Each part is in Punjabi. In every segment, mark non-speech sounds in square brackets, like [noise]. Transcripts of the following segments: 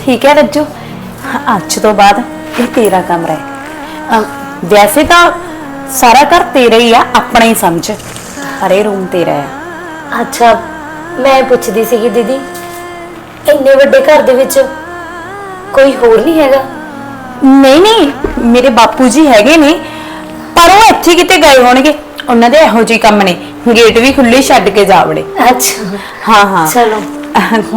ਠੀਕ ਹੈ ਰੱਜੋ? ਅੱਜ ਤੋਂ ਬਾਅਦ ਇਹ ਤੇਰਾ ਕਮਰਾ ਹੈ ਅਮ, ਵੈਸੇ ਤਾਂ ਸਾਰਾ ਘਰ ਤੇਰਾ ਹੀ ਆ ਆਪਣਾ ਹੀ ਸਮਝ। ਇਹ ਰੂਮ ਤੇਰਾ ਹੈ ਅੱਛਾ ਮੈਂ ਪੁੱਛਦੀ ਸੀਗੀ ਦੀਦੀ ਇੰਨੇ ਵੱਡੇ ਘਰ ਦੇ ਵਿੱਚ ਕੋਈ ਹੋਰ ਨਹੀਂ ਹੈਗਾ? ਨਹੀਂ ਨਹੀਂ ਮੇਰੇ ਬਾਪੂ ਜੀ ਹੈਗੇ ਨੇ ਪਰ ਉਹ ਇੱਥੇ ਕਿਤੇ ਗਏ ਹੋਣਗੇ। ਉਹਨਾਂ ਦੇ ਇਹੋ ਜਿਹੇ ਕੰਮ ਨੇ। ਗੇਟ ਵੀ ਖੁੱਲੇ ਛੱਡ ਕੇ ਜਾ ਵੜੇ ਅੱਛਾ। ਹਾਂ ਹਾਂ। ਚਲੋ।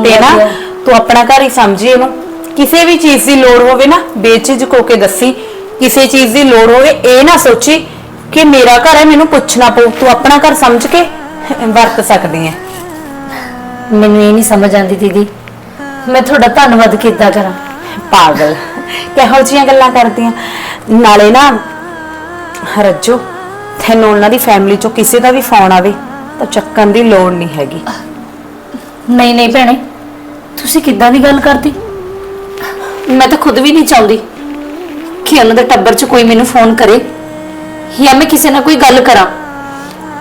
ਤੇ ਨਾ ਵਧੀਆ। ਤੂੰ ਆਪਣਾ ਘਰ ਹੀ ਸਮਝੀ ਇਹਨੂੰ। ਕਿਸੇ ਵੀ ਚੀਜ਼ ਦੀ ਲੋੜ ਹੋਵੇ ਨਾ ਬੇਝਿਜਕ ਹੋ ਕੇ ਦੱਸੀ। ਕਿਸੇ ਚੀਜ਼ ਦੀ ਲੋੜ ਹੋਵੇ ਇਹ ਨਾ ਸੋਚੀ ਕਿ ਮੇਰਾ ਘਰ ਹੈ ਮੈਨੂੰ ਪੁੱਛਣਾ ਪਊ। ਤੂੰ ਆਪਣਾ ਘਰ ਸਮਝ ਕੇ ਵਰਤ ਸਕਦੀ ਹੈ। ਮੈਨੂੰ ਇਹ ਨਹੀਂ ਸਮਝ ਆਉਂਦੀ ਦੀਦੀ। ਮੈਂ ਤੁਹਾਡਾ ਧੰਨਵਾਦ ਕਿੱਦਾਂ ਕਰਾਂ। ਪਾਗਲ ਕਿਹੋ ਜੀਆਂ ਗੱਲਾਂ ਕਰਦੀਆਂ? ਨਾਲੇ ਨਾ ਰੱਜੋ ਤੈਨੂੰ ਉਹਨਾਂ ਦੀ ਫੈਮਿਲੀ ਚੋਂ ਕਿਸੇ ਦਾ ਵੀ ਫੋਨ ਆਵੇ ਤਾਂ ਚੱਕਣ ਦੀ ਲੋੜ ਨਹੀਂ ਹੈਗੀ। ਨਹੀਂ ਨਹੀਂ ਭੈਣੇ। ਤੁਸੀਂ ਕਿੱਦਾਂ ਦੀ ਗੱਲ ਕਰਦੀ ਮੈਂ ਤਾਂ ਖੁਦ ਵੀ ਨਹੀਂ ਚਾਹੁੰਦੀ ਕਿ ਉਹਨਾਂ ਦੇ ਟੱਬਰ 'ਚ ਕੋਈ ਮੈਨੂੰ ਫੋਨ ਕਰੇ ਜਾਂ ਮੈਂ ਕਿਸੇ ਨਾਲ ਕੋਈ ਗੱਲ ਕਰਾਂ।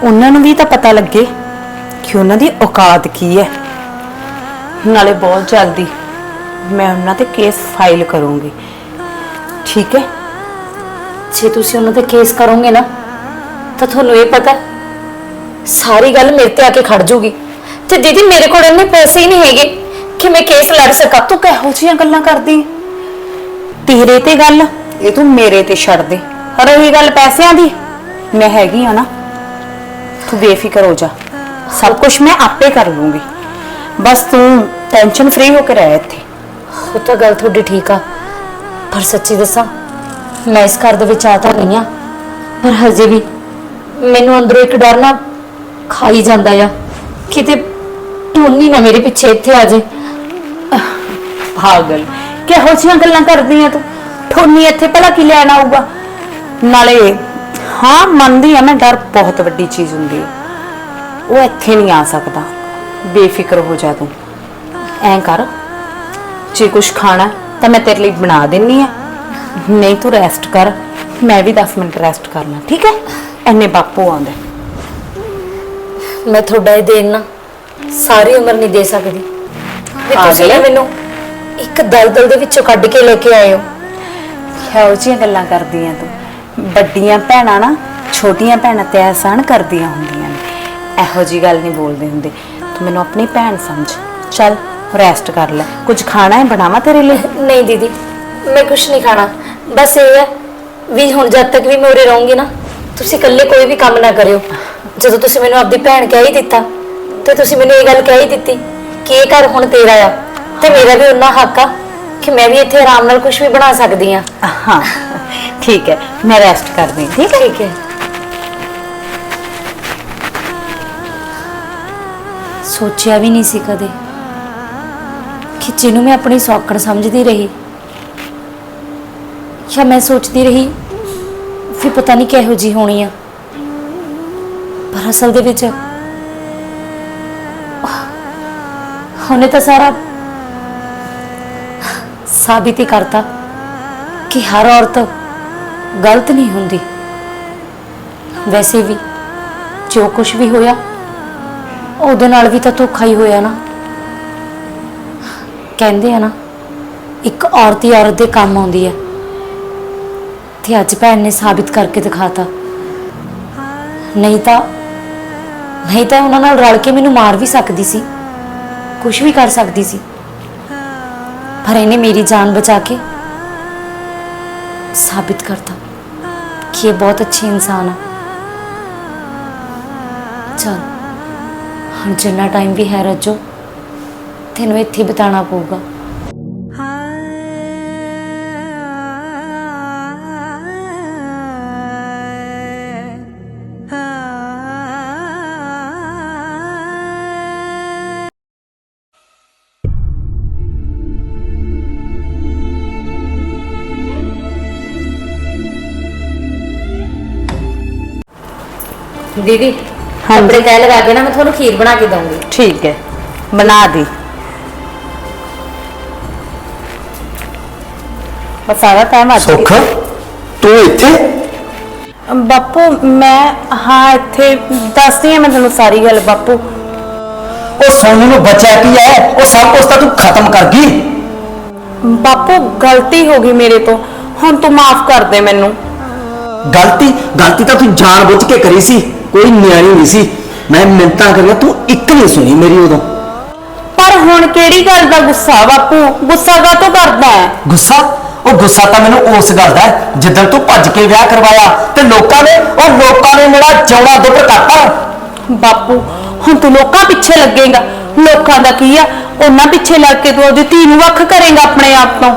ਉਹਨਾਂ ਨੂੰ ਵੀ ਤਾਂ ਪਤਾ ਲੱਗੇ ਕਿ ਉਹਨਾਂ ਦੀ ਔਕਾਤ ਕੀ ਹੈ। ਨਾਲੇ ਬਹੁਤ ਜਲਦੀ ਮੈਂ ਉਹਨਾਂ ਤੇ ਕੇਸ ਫਾਈਲ ਕਰੂੰਗੀ। ਠੀਕ ਹੈ? ਜੇ ਤੁਸੀਂ ਉਹਨਾਂ ਤੇ ਕੇਸ ਕਰੋਗੇ ਨਾ ਤਾਂ ਤੁਹਾਨੂੰ ਇਹ ਪਤਾ ਸਾਰੀ ਗੱਲ ਮੇਰੇ ਤੇ ਆ ਕੇ ਖੜ ਜੂਗੀ। ਤੇ ਦੀਦੀ ਮੇਰੇ ਕੋਲ ਇੰਨੇ ਪੈਸੇ ਹੀ ਨਹੀਂ ਹੈਗੇ। ਕਿ ਮੈਂ ਕੇਸ ਲੜ ਸਕਾਂ ਤੂੰ ਕਿਹੋ ਜਿਹੀਆਂ ਗੱਲਾਂ ਕਰਦੀ? ਹੈ? ਤੇਰੇ ਤੇ ਗੱਲ, ਇਹ ਤੂੰ ਮੇਰੇ ਤੇ ਛੱਡ ਦੇ। ਰਹੀ ਗੱਲ ਪੈਸਿਆਂ ਦੀ, ਮੈਂ ਹੈਗੀ ਆ ਨਾ। ਤੂੰ ਬੇਫਿਕਰ ਹੋ ਜਾ। ਸਭ ਕੁਝ ਮੈਂ ਆਪੇ ਕਰ ਲੂੰਗੀ। ਬਸ ਤੂੰ ਟੈਨਸ਼ਨ ਫ੍ਰੀ ਹੋ ਕੇ ਰਹਿ ਇੱਥੇ। ਉਹ ਤਾਂ ਗੱਲ ਤੁਹਾਡੀ ਠੀਕ ਆ। ਪਰ ਸੱਚੀ ਦੱਸਾਂ, ਮੈਂ ਇਸ ਘਰ ਦੇ ਵਿੱਚ ਆ ਤਾਂ ਗਈ ਆ। ਪਰ ਹਜੇ ਵੀ ਮੈਨੂੰ ਅੰਦਰੋਂ ਇੱਕ ਡਰ ਨਾ ਖਾਈ ਜਾਂਦਾ ਆ। ਕਿਤੇ ਟੋਨੀ ਨਾ ਮੇਰੇ ਪਿੱਛੇ ਇੱਥੇ ਆ ਜੇ ਪਾਗਲ। ਕਿਹੋ ਜਿਹੀਆਂ ਗੱਲਾਂ ਕਰਦੀ ਆ ਤੂੰ? ਠੋਨੀ ਇੱਥੇ ਭਲਾ ਕੀ ਲੈਣ ਆਊਗਾ? ਨਾਲੇ ਹਾਂ ਮੰਨਦੀ ਆ ਮੈਂ ਡਰ ਬਹੁਤ ਵੱਡੀ ਚੀਜ਼ ਹੁੰਦੀ ਹੈ ਉਹ ਇੱਥੇ ਨਹੀਂ ਆ ਸਕਦਾ। ਬੇਫਿਕਰ ਹੋ ਜਾ ਤੂੰ। ਐਂ ਕਰ ਜੇ ਕੁਝ ਖਾਣਾ ਤਾਂ ਮੈਂ ਤੇਰੇ ਲਈ ਬਣਾ ਦਿੰਨੀ ਆ। ਨਹੀਂ ਤੂੰ ਰੈਸਟ ਕਰ। ਮੈਂ ਵੀ 10 ਮਿੰਟ ਰੈਸਟ ਕਰਨਾ ਠੀਕ ਹੈ? ਐਨੇ ਬਾਪੂ ਆਉਂਦਾ। ਮੈਂ ਤੁਹਾਡਾ ਇਹ ਦੇਣ ਨਾ ਸਾਰੀ ਉਮਰ ਨਹੀਂ ਦੇ ਸਕਦੀ। ਵੀ ਆ ਤੁਸੀਂ? ਨਾ ਮੈਨੂੰ ਇੱਕ ਦਲਦਲ ਦੇ ਵਿੱਚੋਂ ਕੱਢ ਕੇ ਲੈ ਕੇ ਆਏ ਹੋ ਇਹੋ ਜਿਹੀਆਂ ਗੱਲਾਂ ਕਰਦੀ ਆ ਤੂੰ? ਵੱਡੀਆਂ ਭੈਣਾਂ ਨਾ, ਛੋਟੀਆਂ ਭੈਣਾਂ ਤੇ ਅਹਿਸਾਨ ਕਰਦੀਆਂ ਹੁੰਦੀਆਂ ਨੇ। ਇਹੋ ਜੀ ਗੱਲ ਨਹੀਂ ਬੋਲਦੇ ਹੁੰਦੇ। ਤੂੰ ਮੈਨੂੰ ਆਪਣੀ ਭੈਣ ਸਮਝ। ਚੱਲ ਰੈਸਟ ਕਰ ਲੈ। ਕੁਝ ਖਾਣਾ ਹੈ? ਬਣਾਵਾ ਤੇਰੇ ਲਈ? ਨਹੀਂ ਦੀਦੀ, ਮੈਂ ਕੁਝ ਨਹੀਂ ਖਾਣਾ। ਬਸ ਇਹ ਹੈ ਵੀ ਹੁਣ ਜਦ ਤੱਕ ਵੀ ਮੈਂ ਉਰੇ ਰਹੂੰਗੀ ਨਾ, ਤੁਸੀਂ ਇਕੱਲੇ ਕੋਈ ਵੀ ਕੰਮ ਨਾ ਕਰਿਓ। ਜਦੋਂ ਤੁਸੀਂ ਮੈਨੂੰ ਆਪਦੀ ਭੈਣ ਕਹਿ ਹੀ ਦਿੱਤਾ, ਤੇ ਤੁਸੀਂ ਮੈਨੂੰ ਇਹ ਗੱਲ ਕਹਿ ਹੀ ਦਿੱਤੀ ਕਿ ਇਹ ਘਰ ਹੁਣ ਤੇਰਾ ਆ। ਤੇ ਮੇਰਾ ਵੀ ਉਨਾ ਹੱਕ ਆ ਕਿ ਮੈਂ ਵੀ ਇੱਥੇ ਆਰਾਮ ਨਾਲ ਕੁਝ ਵੀ ਬਣਾ ਸਕਦੀ ਆ। ਹਾਂ ਠੀਕ ਹੈ ਮੈਂ ਰੈਸਟ ਕਰਦੀ ਹਾਂ, ਠੀਕ ਹੈ? ਠੀਕ ਹੈ। ਸੋਚਿਆ ਵੀ ਨਹੀਂ ਸੀ ਕਦੇ ਕਿ ਜਿਹਨੂੰ ਮੈਂ ਆਪਣੀ ਸੌਕਣ ਸਮਝਦੀ ਰਹੀ ਜਾਂ ਮੈਂ ਸੋਚਦੀ ਰਹੀ ਵੀ ਪਤਾ ਨਹੀਂ ਕਿਹੋ ਜੀ ਹੋਣੀ ਆ। ਪਰ ਅਸਲ ਦੇ ਵਿੱਚ ਉਹਨੇ ਤਾਂ ਸਾਰਾ ਸਾਬਿਤ ਹੀ ਕਰਤਾ ਕਿ ਹਰ ਔਰਤ ਗਲਤ ਨਹੀਂ ਹੁੰਦੀ। ਵੈਸੇ ਵੀ ਜੋ ਕੁਝ ਵੀ ਹੋਇਆ, ਉਹਦੇ ਨਾਲ ਵੀ ਤਾਂ ਧੋਖਾ ਹੀ ਹੋਇਆ ਨਾ। ਕਹਿੰਦੇ ਆ ਨਾ, ਇੱਕ ਔਰਤ ਹੀ ਔਰਤ ਦੇ ਕੰਮ ਆਉਂਦੀ ਹੈ। ਤੇ ਅੱਜ ਭੈਣ ਨੇ ਸਾਬਿਤ ਕਰਕੇ ਦਿਖਾਤਾ। ਨਹੀਂ ਤਾਂ ਨਹੀਂ ਤਾਂ ਉਹਨਾਂ ਨਾਲ ਰਲ ਕੇ ਮੈਨੂੰ ਮਾਰ ਵੀ ਸਕਦੀ ਸੀ ਕੁਝ ਵੀ ਕਰ ਸਕਦੀ ਸੀ। ਪਰ ਇਹਨੇ ਮੇਰੀ ਜਾਨ ਬਚਾ ਕੇ ਸਾਬਿਤ ਕਰਤਾ ਕਿ ਇਹ ਬਹੁਤ ਅੱਛੀ ਇਨਸਾਨ ਆ ਚਲ ਹੁਣ ਜਿੰਨਾ ਟਾਈਮ ਵੀ ਹੈ ਰੱਜੋ ਤੈਨੂੰ ਇੱਥੇ ਹੀ ਬਿਤਾਉਣਾ ਦੀਦੀ ਹਾਂਜੀ। ਕੱਪੜੇ ਤੈ ਲਗਾ ਕੇ ਨਾ ਮੈਂ ਤੁਹਾਨੂੰ ਖੀਰ ਬਣਾ ਕੇ ਦਊਂਗੀ। ਠੀਕ ਹੈ ਬਣਾ ਦੀ। ਬਸ ਸਾਰਾ ਟਾਈਮ ਅੱਜ ਸੁੱਖ? ਤੂੰ ਇੱਥੇ? ਬਾਪੂ ਮੈਂ ਹਾਂ ਇੱਥੇ ਦੱਸਦੀ ਹਾਂ ਮੈਂ ਤੁਹਾਨੂੰ ਸਾਰੀ ਗੱਲ ਬਾਪੂ। ਉਹ ਸੋਨੂੰ ਨੂੰ ਬਚਿਆ ਕੀ ਹੈ? ਉਹ ਸਭ ਕੁਝ ਤਾਂ ਤੂੰ ਖਤਮ ਕਰ ਗਈ। ਬਾਪੂ ਗਲਤੀ ਹੋ ਗਈ ਮੇਰੇ ਤੋਂ। ਹੁਣ ਤੂੰ ਮਾਫ ਕਰ ਦੇ ਮੈਨੂੰ। ਗਲਤੀ? ਗਲਤੀ ਤਾਂ ਤੂੰ ਜਾਣ ਬੁੱਝ ਕੇ ਕਰੀ ਸੀ। ਕੋਈ ਨਿਆਣੀ ਨਹੀਂ ਸੀ। ਮੈਂ ਮਿੰਤਾਂ ਕਰੀਆਂ ਤੂੰ ਇੱਕ ਨਹੀਂ ਸੁਣੀ ਮੇਰੀ ਉਦੋਂ। ਪਰ ਹੁਣ ਕਿਹੜੀ ਗੱਲ ਦਾ ਗੁੱਸਾ ਬਾਪੂ? ਗੁੱਸਾ ਕਾਹਤੋਂ ਕਰਦਾ ਹੈ? ਗੁੱਸਾ? ਉਹ ਗੁੱਸਾ ਤਾਂ ਮੈਨੂੰ ਉਸ ਗੱਲ ਦਾ ਹੈ, ਜਿੱਦਣ ਤੂੰ ਭੱਜ ਕੇ ਵਿਆਹ ਕਰਵਾਇਆ ਤੇ ਲੋਕਾਂ ਨੇ ਉਹ ਲੋਕਾਂ ਨੇ ਮੇਰਾ ਜੌਣਾ ਦੁੱਧ ਕਰਤਾ ਬਾਪੂ ਹੁਣ ਤੂੰ ਲੋਕਾਂ ਪਿੱਛੇ ਲੱਗੇਗਾ। ਲੋਕਾਂ ਦਾ ਕੀ ਆ? ਉਹਨਾਂ ਪਿੱਛੇ ਲੱਗ ਕੇ ਤੂੰ ਉਹਦੀ ਧੀ ਨੂੰ ਵੱਖ ਕਰੇਗਾ ਆਪਣੇ ਆਪ ਤੋਂ।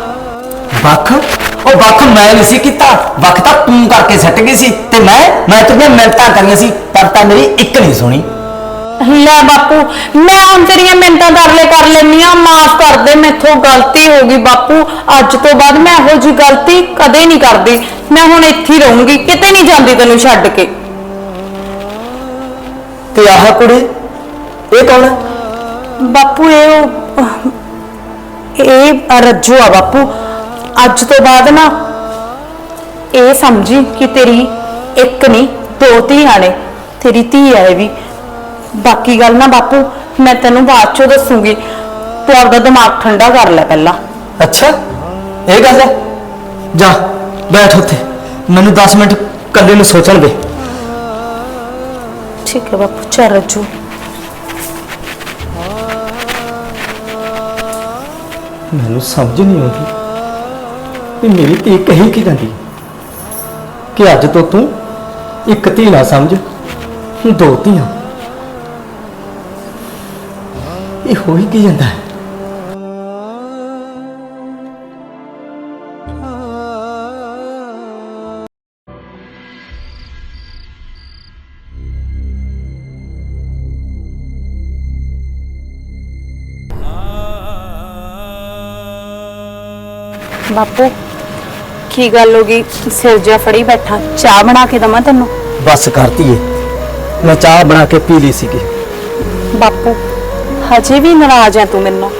ਵੱਖ? ਉਹ ਵੱਖ ਮੈਂ ਨਹੀਂ ਸੀ ਕੀਤਾ। ਵੱਖ ਤਾਂ ਤੂੰ ਕਰਕੇ ਸੱਟ ਗਈ ਸੀ ਤੇ ਮੈਂ ਮੈਂ ਤੇਰੀਆਂ ਮਿੰਤਾਂ ਕਰੀਆਂ ਸੀ। ਪਰ ਤਾਂ ਮੇਰੀ ਇੱਕ ਨਹੀਂ ਸੁਣੀ। ਲੈ ਬਾਪੂ ਮੈਂ ਹੁਣ ਤੇਰੀਆਂ ਮਿੰਟਾਂ ਤਰਲੇ ਕਰ ਲੈਨੀ ਆ ਮਾਫ ਕਰ ਦੇ ਮੈਥੋਂ ਗਲਤੀ ਹੋ ਗਈ ਬਾਪੂ। ਅੱਜ ਤੋਂ ਬਾਅਦ ਮੈਂ ਇਹੋ ਜੀ ਗਲਤੀ ਕਦੇ ਨਹੀਂ ਕਰਦੀ। ਮੈਂ ਹੁਣ ਇੱਥੇ ਹੀ ਰਹੂੰਗੀ ਕਿਤੇ ਨਹੀਂ ਜਾਂਦੀ ਤੈਨੂੰ ਛੱਡ ਕੇ। ਤੇ ਆਹ ਕੁੜੀ ਇਹ ਕੌਣ ਹੈ? ਬਾਪੂ ਇਹ ਉਹ ਇਹ ਰੱਜੂ ਆ ਬਾਪੂ। ਅੱਜ ਤੋਂ ਬਾਅਦ ਨਾ ਇਹ ਸਮਝੀ ਕਿ ਤੇਰੀ ਇੱਕ ਨਹੀਂ ਦੋ ਧੀਆਂ ਨੇ। ਤੇਰੀ ਧੀ ਹੈ ਇਹ ਵੀ। ਬਾਕੀ ਗੱਲ ਨਾ ਬਾਪੂ ਮੈਂ ਤੈਨੂੰ ਬਾਅਦ ਚੋਂ ਦੱਸੂਗੀ। ਤੂੰ ਆਪਦਾ ਦਿਮਾਗ ਠੰਡਾ ਕਰ ਲੈ ਪਹਿਲਾਂ। ਅੱਛਾ? ਇਹ ਗੱਲ ਹੈ? ਜਾ ਬੈਠ ਉੱਥੇ। ਮੈਨੂੰ 10 ਮਿੰਟ ਕੱਲੇ ਨੂੰ ਸੋਚਣ ਦੇ। ਠੀਕ ਹੈ ਬਾਪੂ ਚੱਲ ਰੱਜੂ। ਮੈਨੂੰ ਸਮਝ ਨਹੀਂ ਆਉਂਦੀ ਕਿ ਮੇਰੀ ਧੀ ਕਹੀ ਕੀ ਜਾਂਦੀ। ਕਿ ਅੱਜ ਤੋਂ ਤੂੰ ਇੱਕ ਧੀ ਨਾ ਸਮਝ। ਦੋ ਧੀਆਂ। ਇਹ ਹੋਈ ਕੀ ਜਾਂਦਾ ਹੈ? ਬਾਪੂ ਕੀ ਗੱਲ ਹੋ ਗਈ? ਸਿਰ ਜਿਹਾ ਫੜੀ ਬੈਠਾ। ਚਾਹ ਬਣਾ ਕੇ ਦਵਾਂ ਤੈਨੂੰ? ਬਸ ਕਰਤੀ ਏ ਮੈਂ ਚਾਹ ਬਣਾ ਕੇ ਪੀ ਲਈ ਸੀਗੀ। ਬਾਪੂ ਹਜੇ ਵੀ ਨਾਰਾਜ਼ ਹੈ ਤੂੰ ਮੈਨੂੰ।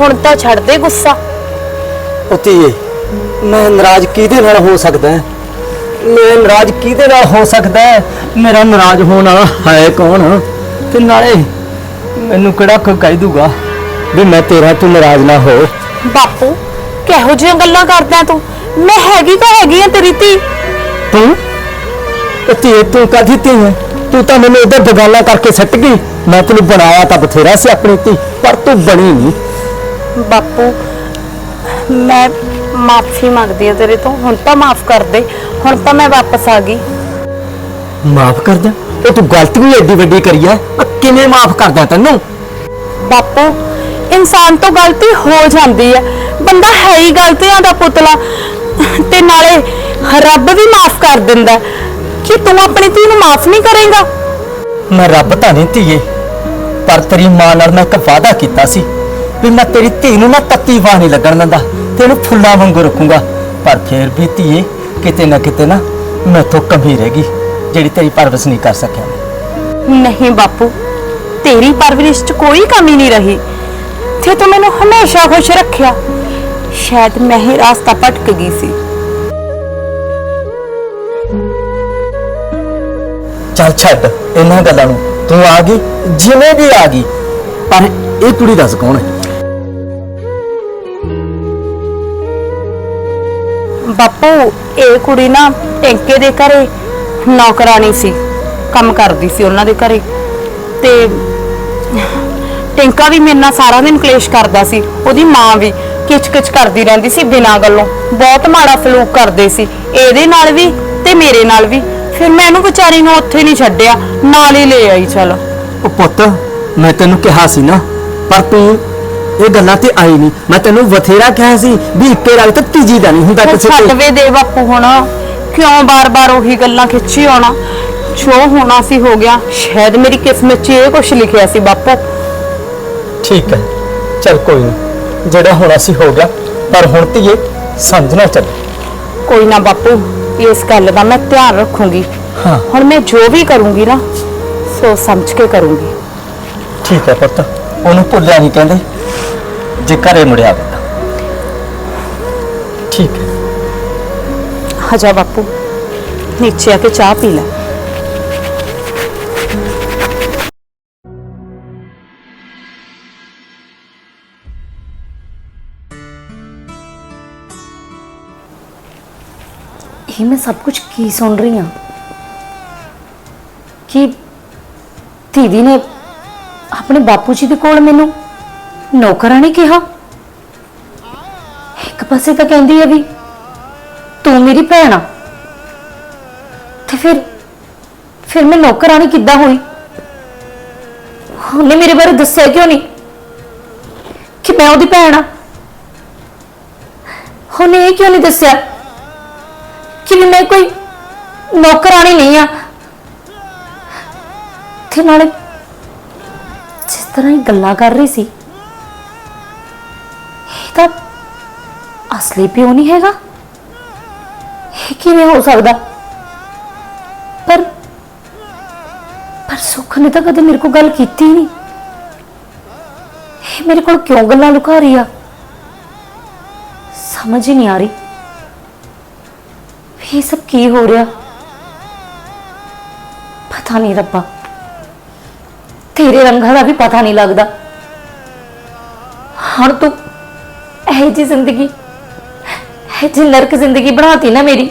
ਹੁਣ ਤਾਂ ਛੱਡ ਦੇ ਗੁੱਸਾ। ਉਤੀਏ ਮੈਂ ਨਾਰਾਜ਼ ਕਿਹਦੇ ਨਾਲ ਹੋ ਸਕਦਾ ਹੈ ਮੈਂ ਨਾਰਾਜ਼ ਕਿਹਦੇ ਨਾਲ ਹੋ ਸਕਦਾ ਹੈ ਮੇਰਾ ਨਾਰਾਜ਼ ਹੋਣ ਵਾਲਾ ਹੈ ਕੌਣ? ਤੇ ਨਾਲੇ ਮੈਨੂੰ ਕਿਹੜਾ ਕੋਈ ਕਹਿ ਦੂਗਾ ਵੀ ਮੈਂ ਤੇਰਾ ਤੂੰ ਨਾਰਾਜ਼ ਨਾ ਹੋ। ਬਾਪੂ ਕਿਹੋ ਜਿਹੀਆਂ ਗੱਲਾਂ ਕਰਦਾ ਤੂੰ? ਮੈਂ ਹੈਗੀ ਤਾਂ ਹੈਗੀ ਆ ਤੇਰੀ ਧੀ। ਤੂੰ? ਉਤੀਏ ਤੂੰ ਕਾਦੀ ਧੀ ਹੈ ਤੂੰ ਤਾਂ ਮੈਨੂੰ ਉਧਰ ਬਗਾਲਾ ਕਰਕੇ ਸੱਟ ਗਈ। ਮੈਂ ਤੈਨੂੰ ਬਣਾਇਆ ਤਾਂ ਬਥੇਰਾ ਸੀ ਆਪਣੀ ਧੀ ਪਰ ਤੂੰ ਬਣੀ ਨਹੀਂ। ਬਾਪੂ ਮੈਂ ਮਾਫੀ ਮੰਗਦੀ ਆ ਤੇਰੇ ਤੋਂ। ਹੁਣ ਤਾਂ ਮਾਫ ਕਰ ਦੇ। ਹੁਣ ਤਾਂ ਮੈਂ ਵਾਪਸ ਆ ਗਈ। ਮਾਫ ਕਰ ਜਾ ਉਹ ਤੂੰ ਗਲਤੀ ਵੀ ਐਡੀ ਵੱਡੀ ਕਰੀ ਹੈ ਪਰ ਕਿਵੇਂ ਮਾਫ ਕਰਦਾ ਤੈਨੂੰ? ਬਾਪੂ ਇਨਸਾਨ ਤੋਂ ਗਲਤੀ ਹੋ ਜਾਂਦੀ ਹੈ ਬੰਦਾ ਹੈ ਹੀ ਗਲਤੀਆਂ ਦਾ ਪੁਤਲਾ। ਤੇ ਨਾਲੇ ਰੱਬ ਵੀ ਮਾਫ ਕਰ ਦਿੰਦਾ। ਹੈ। ਕਿ ਤੂੰ ਆਪਣੀ ਧੀ ਨੂੰ ਮਾਫ ਨਹੀਂ ਕਰੇਗਾ? ਮੈਂ ਰੱਬ ਤਾਂ ਨਹੀਂ ਧੀਏ ਪਰ ਤੇਰੀ ਮਾਂ ਨਾਲ ਮੈਂ ਇੱਕ ਵਾਅਦਾ ਕੀਤਾ ਸੀ ਵੀ ਮੈਂ ਤੇਰੀ ਧੀ ਨੂੰ ਨਾ ਤੱਤੀ ਵਾਹ ਨਹੀਂ ਲੱਗਣ ਦਿੰਦਾ ਤੇ ਇਹਨੂੰ ਫੁੱਲਾਂ ਵਾਂਗੂ ਰੱਖੂੰਗਾ। ਪਰ ਫੇਰ ਵੀ ਧੀਏ ਕਿਤੇ ਨਾ ਕਿਤੇ ਨਾ ਮੈਥੋਂ ਕਮੀ ਰਹਿ ਗਈ ਜਿਹੜੀ ਤੇਰੀ ਪਰਵਰਿਸ਼ ਨਹੀਂ ਕਰ ਸਕਿਆ। ਨਹੀਂ ਬਾਪੂ ਤੇਰੀ ਪਰਵਰਿਸ਼ 'ਚ ਕੋਈ ਕਮੀ ਨਹੀਂ ਰਹੀ। ਤੇ ਤੂੰ ਮੈਨੂੰ ਹਮੇਸ਼ਾ ਖੁਸ਼ ਰੱਖਿਆ। ਸ਼ਾਇਦ ਮੈਂ ਹੀ ਰਾਸਤਾ ਭਟਕ ਗਈ ਸੀ। ਚੱਲ ਛੱਡ ਇਹਨਾਂ ਗੱਲਾਂ ਨੂੰ। ਤੂੰ ਆ ਗਈ, ਜਿਵੇਂ ਵੀ ਆ ਗਈ। ਪਰ ਇਹ ਕੁੜੀ ਦੱਸ ਕੌਣ ਹੈ? ਬਾਪੂ, ਇਹ ਕੁੜੀ ਨਾ ਟੈਂਕੇ ਦੇ ਘਰੇ ਨੌਕਰਾਨੀ ਸੀ। ਕੰਮ ਕਰਦੀ ਸੀ ਉਹਨਾਂ ਦੇ ਘਰੇ। ਤੇ ਟੈਂਕਾ ਵੀ ਮੇਰੇ ਨਾਲ ਸਾਰਾ ਦਿਨ ਕਲੇਸ਼ ਕਰਦਾ ਸੀ। ਉਹਦੀ ਮਾਂ ਵੀ ਕਿਚਕਿਚ ਕਰਦੀ ਰਹਿੰਦੀ ਸੀ ਬਿਨਾਂ ਗੱਲੋਂ। ਬਹੁਤ ਮਾੜਾ ਸਲੂਕ ਕਰਦੇ ਸੀ। ਇਹਦੇ ਨਾਲ ਵੀ ਤੇ ਮੇਰੇ ਨਾਲ ਵੀ। ਫਿਰ ਮੈਂ ਇਹਨੂੰ ਵਿਚਾਰੀ ਨੂੰ ਉੱਥੇ ਨਹੀਂ ਛੱਡਿਆ ਨਾਲ ਹੀ ਲੈ ਆਈ ਚਲ। ਉਹ ਪੁੱਤ ਮੈਂ ਤੈਨੂੰ ਕਿਹਾ ਸੀ ਨਾ ਪਰ ਤੂੰ ਇਹ ਗੱਲਾਂ ਤੇ ਆਈ ਨਹੀਂ। ਮੈਂ ਤੈਨੂੰ ਬਥੇਰਾ ਕਿਹਾ ਸੀ ਵੀ ਇੱਕੇ ਰਗ ਤੇ ਤੀਜੀ ਦਾ ਨਹੀਂ ਹੁੰਦਾ ਕਿਸੇ ਤੇ। ਵੇ ਦੇ ਬਾਪੂ ਹੁਣ। ਕਿਉਂ ਬਾਰ-ਬਾਰ ਉਹੀ ਗੱਲਾਂ ਖਿੱਚੀ ਆਉਣਾ? ਜੋ ਹੋਣਾ ਸੀ ਹੋ ਗਿਆ। ਸ਼ਾਇਦ ਮੇਰੀ ਕਿਸਮਤ 'ਚ ਇਹ ਕੁਝ ਲਿਖਿਆ ਸੀ ਬਾਪੂ। ਠੀਕ ਹੈ। ਚਲ ਕੋਈ ਨਹੀਂ। ਜਿਹੜਾ ਹੋਣਾ ਸੀ ਹੋ ਗਿਆ। ਪਰ ਹੁਣ ਧੀਏ ਸਮਝਣਾ ਚੱਲ। ਕੋਈ ਨਾ ਬਾਪੂ। ਇਸ ਗੱਲ ਦਾ ਮੈਂ ਧਿਆਨ ਰੱਖੂੰਗੀ। ਹਾਂ। ਹੁਣ ਮੈਂ ਜੋ ਵੀ ਕਰੂੰਗੀ ਨਾ ਸੋਚ ਸਮਝ ਕੇ ਕਰੂੰਗੀ। ਠੀਕ ਹੈ ਪੁੱਤ ਉਹਨੂੰ ਭੁੱਲਿਆ ਨਹੀਂ ਕਹਿੰਦੇ? ਜੇ ਘਰੇ ਮੁੜਿਆ ਵੇ ਠੀਕ ਹੈ। ਹਜਾ ਬਾਪੂ ਨੀਚੇ ਆ ਕੇ ਚਾਹ ਪੀ ਲੈ। ਇਹ ਮੈਂ ਸਭ ਕੁਝ ਕੀ ਸੁਣ ਰਹੀ ਹਾਂ? ਕਿ ਦੀਦੀ ਨੇ ਆਪਣੇ ਬਾਪੂ ਜੀ ਦੇ ਕੋਲ ਮੈਨੂੰ ਨੌਕਰਾਨੀ ਕਿਹਾ? ਇੱਕ ਪਾਸੇ ਤਾਂ ਕਹਿੰਦੀ ਹੈ ਵੀ ਤੂੰ ਮੇਰੀ ਭੈਣ ਆ। ਤੇ ਫਿਰ ਫਿਰ ਮੈਂ ਨੌਕਰਾਨੀ ਕਿੱਦਾਂ ਹੋਈ? ਉਹਨੇ ਮੇਰੇ ਬਾਰੇ ਦੱਸਿਆ ਕਿਉਂ ਨਹੀਂ ਕਿ ਮੈਂ ਉਹਦੀ ਭੈਣ ਆ? ਉਹਨੇ ਇਹ ਕਿਉਂ ਨਹੀਂ ਦੱਸਿਆ? ਕਿ ਵੀ ਮੈਂ ਕੋਈ ਨੌਕਰਾਣੀ ਨਹੀਂ ਆ। ਤੇ ਨਾਲੇ ਜਿਸ ਤਰ੍ਹਾਂ ਇਹ ਗੱਲਾਂ ਕਰ ਰਹੀ ਸੀ, ਇਹ ਤਾਂ ਅਸਲੀ ਪਿਓ ਨਹੀਂ ਹੈਗਾ। ਇਹ ਕਿਵੇਂ ਹੋ ਸਕਦਾ? ਪਰ ਪਰ ਸੁੱਖ ਨੇ ਤਾਂ ਕਦੇ ਮੇਰੇ ਕੋਲ ਗੱਲ ਕੀਤੀ ਨਹੀਂ। ਇਹ ਮੇਰੇ ਕੋਲ ਕਿਉਂ ਗੱਲਾਂ ਲੁਕਾ ਰਹੀ ਆ? ਸਮਝ ਹੀ ਨਹੀਂ ਆ ਰਹੀ। ਇਹ ਸਭ ਕੀ ਹੋ ਰਿਹਾ? ਪਤਾ ਨਹੀਂ ਰੱਬਾ। ਤੇਰੇ ਰੰਗਾਂ ਦਾ ਵੀ ਪਤਾ ਨਹੀਂ ਲੱਗਦਾ। ਹੁਣ ਤੂੰ ਇਹ ਜੀ ਜ਼ਿੰਦਗੀ, ਇਹ ਜੀ ਨਰਕ ਜ਼ਿੰਦਗੀ ਬਣਾਤੀ ਨਾ ਮੇਰੀ,